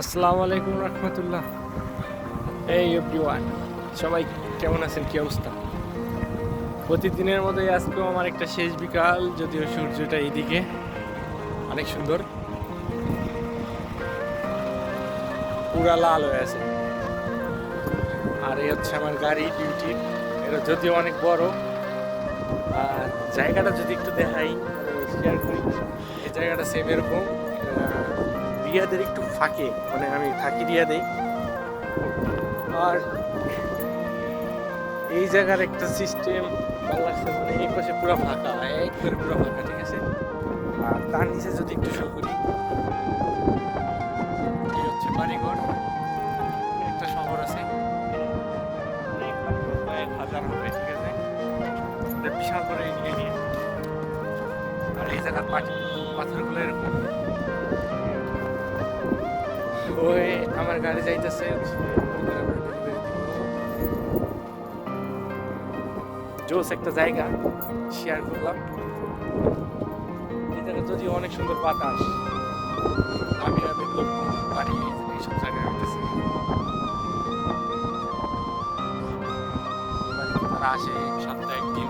আসসালামু আলাইকুম রহমতুল্লাহ। এই এভরিওয়ান, সবাই কেমন আছেন? কি অবস্থা? প্রতিদিনের মতোই আজকেও আমার একটা শেষ বিকাল, যদিও সূর্যটা এইদিকে। অনেক সুন্দর। পুরা লাল হয়ে আছে। আর এই হচ্ছে আমার গাড়ি ডিউটি এটা যদিও অনেক বড়, আর জায়গাটা যদি একটু দেখাই শেয়ার করি। এই জায়গাটা সেম এরকম। রিয়াদের একটু ফাঁকে মানে আমি থাকি রিয়াদেই আর এই জায়গার একটা সিস্টেম ভালো লাগছে মানে এই পাশে পুরো ফাঁকা, একবারে পুরো ফাঁকা, ঠিক আছে? আর তার নিচে যদি একটু শুরু করি হচ্ছে বাড়িঘর। একটা শহর আছে। কয়েক হাজার হবে, ঠিক আছে? বিশাল করে এরিয়া আর এই জায়গার পাথরগুলো এরকম। ওই আমার গাড়ি যাইতেছে। জোস একটা জায়গা শেয়ার করলাম। এই যদি অনেক সুন্দর বাতাস, আমি আমি বাড়ি এইসব জায়গায় হইতেছে। তারা আসে সপ্তাহে একদিন।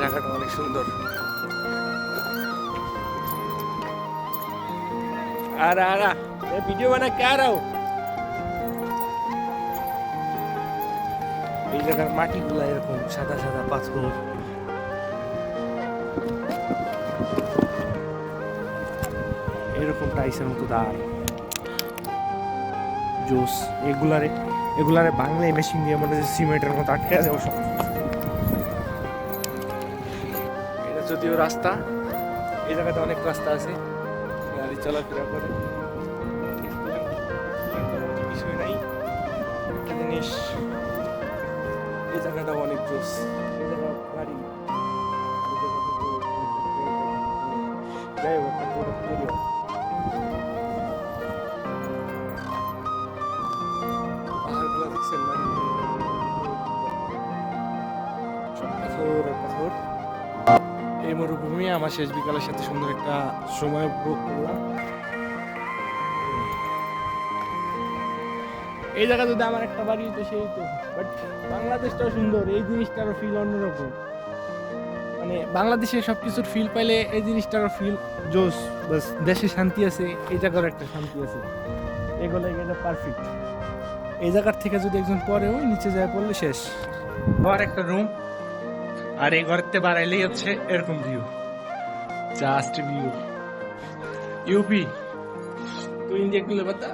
জায়গাটা অনেক সুন্দর। আর আর ভিডিও বানা কে রাও এই জায়গার মাটিগুলা এরকম সাদা সাদা পাথর। এরকম টাইসের মতো দাঁড় জোস, এগুলারে এগুলারে বাংলায় মেশিন দিয়ে মনে সিমেন্টের মতো আটকে আছে ওসব যদিও রাস্তা। এই জায়গাতে অনেক রাস্তা আছে। গাড়ি চলাফেরা করে। কিছুই নাই। জিনিস এই জায়গাটা অনেক জোস। এই মরুভূমি আমার শেষ বিকালের সাথে সুন্দর একটা সময় উপভোগ করলাম। এই জায়গা যদি আমার একটা বাড়ি হতো সেই তো বাট বাংলাদেশটাও সুন্দর, এই জিনিসটারও ফিল অন্যরকম। মানে বাংলাদেশে সব কিছুর ফিল পাইলে এই জিনিসটারও ফিল জোস বাস দেশে শান্তি আছে, এই জায়গার একটা শান্তি আছে। এগুলো এটা পারফেক্ট এই জায়গার থেকে যদি একজন পরে ওই নিচে যায়, পড়লে শেষ। আবার একটা রুম আর এই ঘরতে বাড়াইলেই হচ্ছে এরকম ভিউ জাস্ট ভিউ ইউপি তো ইন্ডিয়া গুলো বাতা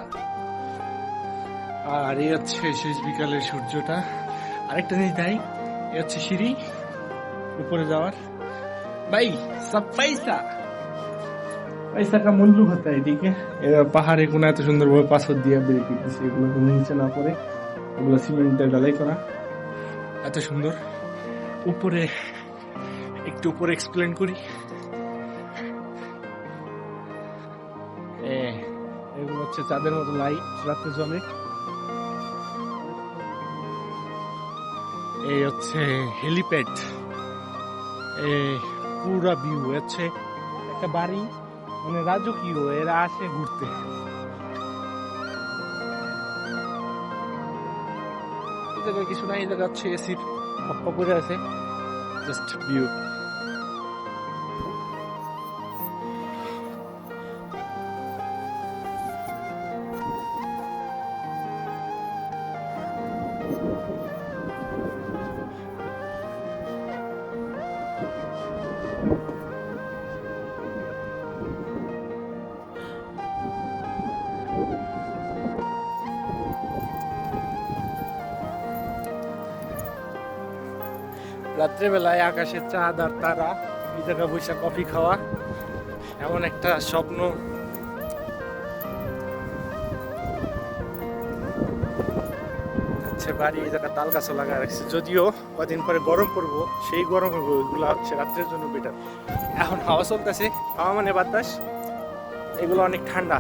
আর এই হচ্ছে শেষ বিকালের সূর্যটা। আরেকটা জিনিস দেয় এ হচ্ছে সিঁড়ি উপরে যাওয়ার। ভাই সব পয়সা। পয়সা কা মূল্য হতা এদিকে। পাহাড়ে কোনো এত সুন্দরভাবে পাথর দিয়ে বেরিয়ে দিচ্ছে এগুলো কোনো নিচে না পড়ে এগুলো সিমেন্টের ডালাই করা। এত সুন্দর। উপরে, একটু উপরে এক্সপ্লেন করি। এগুলো হচ্ছে চাঁদের মতো লাইট রাত্রে জমে। এই হচ্ছে হেলিপ্যাড পুরা ভিউ হচ্ছে একটা বাড়ি মানে রাজকীয়, এরা আসে ঘুরতে। জায়গায় কিছু নাই এই জায়গা এসির খপ্পা করে আছে জাস্ট ভিউ রাত্রেবেলায় আকাশের চাঁদ আর তারা এই জায়গায় বসে কফি খাওয়া এমন একটা স্বপ্ন। হচ্ছে বাড়ি এই জায়গা তাল গাছও লাগা রাখছে। যদিও কদিন পরে গরম পড়ব, সেই গরম হবে ওইগুলো হচ্ছে রাত্রের জন্য বেটার এখন হাওয়া চলতেছে, হাওয়া মানে বাতাস, এগুলো অনেক ঠান্ডা।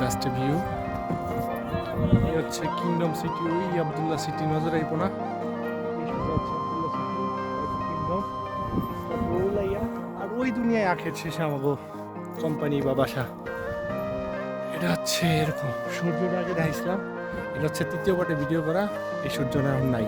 জাস্ট ভিউ এই হচ্ছে কিংডম সিটি ওই আবদুল্লাহ সিটি নজর আইব না? আর ওই দুনিয়ায় আখের শেষে আমাকে কোম্পানি বা বাসা। এটা হচ্ছে এরকম সূর্যটা আগে দেখাইছিলাম এটা হচ্ছে তৃতীয় পাটে ভিডিও করা, এই সূর্য নাম নাই।